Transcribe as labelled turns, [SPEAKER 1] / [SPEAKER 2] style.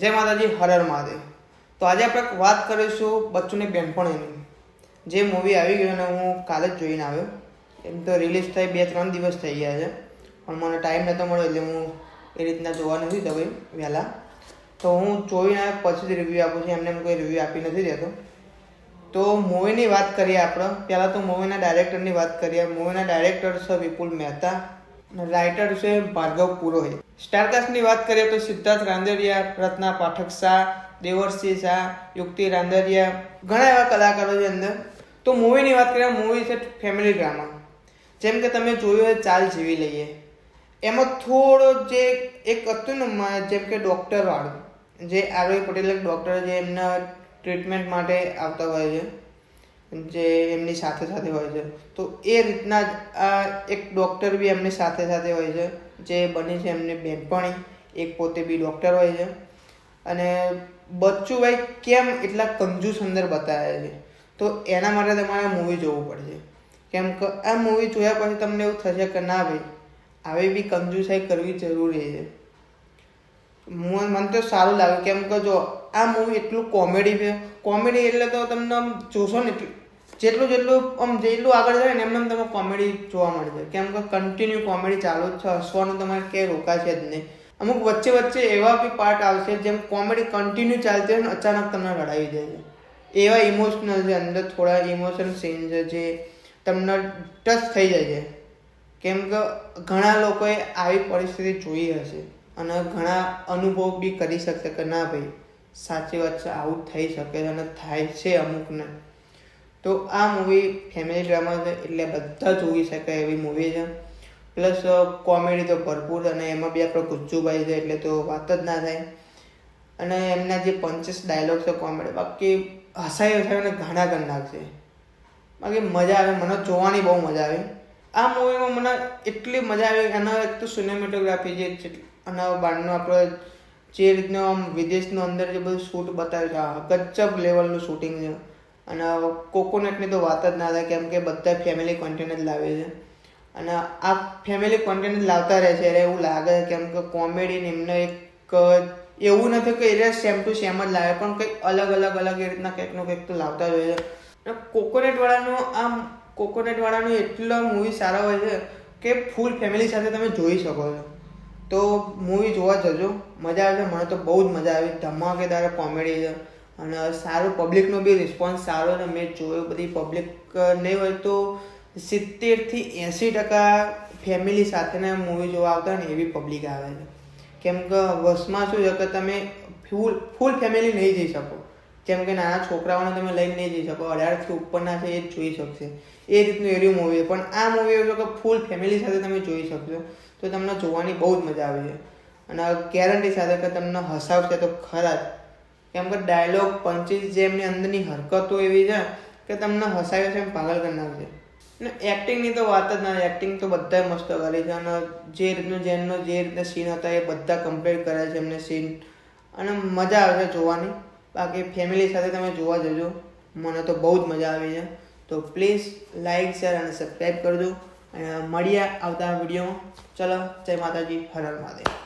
[SPEAKER 1] જય માતાજી હરર મહાદેવ. તો આજે આપણે વાત કરીશું બચ્ચુની બેનપણીની. જે મૂવી આવી ગયું અને હું કાલે જ જોઈને આવ્યો. એમ તો રિલીઝ થઈ બે ત્રણ દિવસ થઈ ગયા છે. પણ મને ટાઈમ નહોતો મળ્યો એટલે હું એ રીતના જોવા નથી જતો વહેલા. તો હું જોઈને આવ્યો, પછી જ રિવ્યૂ આપું છું. એમને એમ કોઈ રિવ્યૂ આપી નથી દેતો. તો મૂવીની વાત કરીએ આપણે. પહેલાં તો મૂવીના ડાયરેક્ટરની વાત કરીએ. મૂવીના ડાયરેક્ટર છે વિપુલ મહેતા. રાઇટર છે ભાર્ગવ પુરોહિત. સ્ટારકાસ્ટની વાત કરીએ તો સિદ્ધાર્થ રાંદેરિયા, રત્ના પાઠક શાહ દેવરસિંહ શાહ, યુક્તિ રાંદેરિયા, ઘણા એવા કલાકારો છે અંદર. તો મૂવીની વાત કરીએ મૂવી છે ફેમિલી ડ્રામા જેમ કે તમે જોયું હોય ચાલ જીવી લઈએ. એમાં થોડો જે એક હતું ને જેમ કે ડૉક્ટર વાળું, જે આરોગ્ય પટેલ એક ડૉક્ટર જે એમના ટ્રીટમેન્ટ માટે આવતા હોય છે. જે એમની સાથે સાથે હોય છે. તો એ રીતના જ આ એક ડૉક્ટર બી એમની સાથે સાથે હોય છે, જે બની છે એમની બહેનપણી એક પોતે બી ડૉક્ટર હોય છે. અને બચ્ચુભાઈ કેમ એટલા કંજૂસ અંદર બતાવ્યા છે? તો એના માટે તમારે મૂવી જોવું પડશે. કેમ કે આ મૂવી જોયા પછી તમને એવું થશે કે ના ભાઈ, આવી બી કંજૂસાઈ કરવી જરૂરી છે. મને મને તો સારું લાગ્યું. કેમ કે જો આ મૂવી એટલું કોમેડી છે. કોમેડી એટલે તો તમને જોશો ને જેટલું જેટલું આમ જેટલું આગળ જાય ને એમને એમ તમને કોમેડી જોવા મળશે કેમ કે કન્ટિન્યુ કોમેડી ચાલુ જ છે. હસવાનું તમારે ક્યાંય રોકાશે જ નહીં. અમુક વચ્ચે વચ્ચે એવા બી પાર્ટ આવશે જેમ કોમેડી કન્ટિન્યુ ચાલતી હોય ને અચાનક તમને રડાવી દે છે. એવા ઇમોશનલ છે, અંદર થોડા ઇમોશનલ સીન છે જે તમને ટચ થઈ જાય છે. કેમ કે ઘણા લોકોએ આવી પરિસ્થિતિ જોઈ હશે અને ઘણા અનુભવ બી કરી શકશે કે ના ભાઈ, સાચી વાત છે, આવું થઈ શકે અને થાય છે અમુકને. તો આ મૂવી ફેમિલી ડ્રામા છે, એટલે બધા જોઈ શકાય એવી મૂવી છે. પ્લસ કોમેડી તો ભરપૂર અને એમાં બી આપણે ગુજ્જુભાઈ છે, એટલે તો વાત જ ના થાય. અને એમના જે પંચીસ ડાયલોગ છે કોમેડી બાકી હસાઈ હસાઈને ઘણા કરી નાખશે બાકી મજા આવે, મને જોવાની બહુ મજા આવે. આ મૂવીમાં મને એટલી મજા આવી, એના એક તો સિનેમેટોગ્રાફી જે અને બહારનો આપણે જે રીતનો આમ વિદેશનો અંદર જે બધું શૂટ બતાવ્યું છે ગજબ લેવલનું શૂટિંગ છે. અને કોકોનટની તો વાત જ ના થાય, કેમ કે બધા ફેમિલી કોન્ટેન્ટ જ લાવે છે. અને આ ફેમિલી કોન્ટેન્ટ લાવતા રહે છે એવું લાગે છે, કેમ કે કોમેડી એમને એક એવું નથી કે એ સેમ ટુ સેમ જ લાવે, પણ કંઈક અલગ અલગ અલગ એ રીતના કંઈકનું કંઈક તો લાવતા જ હોય છે. અને કોકોનટવાળાનું આમ, કોકોનટ વાળાનું એટલો મૂવી સારા હોય છે કે ફૂલ ફેમિલી સાથે તમે જોઈ શકો છો. તો મૂવી જોવા જજો, મજા આવે છે મને તો બહુ જ મજા આવી, ધમાકેદાર કોમેડી છે. અને સારું પબ્લિકનો બી રિસ્પોન્સ સારો અને મેં જોયું બધી પબ્લિક નહીં હોય તો સિત્તેરથી એંસી ટકા ફેમિલી સાથેના મૂવી જોવા આવતા ને એવી પબ્લિક આવે છે. કેમ કે વર્ષમાં શું છે કે તમે ફૂલ ફૂલ ફેમિલી નહીં જઈ શકો. જેમ કે નાના છોકરાઓને તમે લઈને નહીં જઈ શકો. અઢારથી ઉપરના છે એ જ જોઈ શકશે. એ રીતનું એવી મૂવી પણ આ મૂવી એવું કે ફૂલ ફેમિલી સાથે તમે જોઈ શકશો. તો તમને જોવાની બહુ જ મજા આવે છે. અને ગેરંટી સાથે કે તમને હસાવશે તો ખરા જ. કેમ કે ડાયલોગ પંચીસ જે એમની અંદરની હરકતો એવી છે કે તમને હસાવે છે એમ પાગલ કરી નાખશે. ને એક્ટિંગની તો વાત જ ના એક્ટિંગ તો બધાએ મસ્ત કરી છે અને જે રીતનું જેમનો જે રીતના સીન હતા એ બધા કમ્પ્લીટ કર્યા છે એમને સીન અને મજા આવે છે જોવાની. બાકી ફેમિલી સાથે તમે જોવા જજો. મને તો બહુ જ મજા આવી છે. તો પ્લીઝ લાઈક શેર અને સબસ્ક્રાઈબ કરજો. અને મળીએ આવતા વિડીયોમાં. ચલો, જય માતાજી, હર હર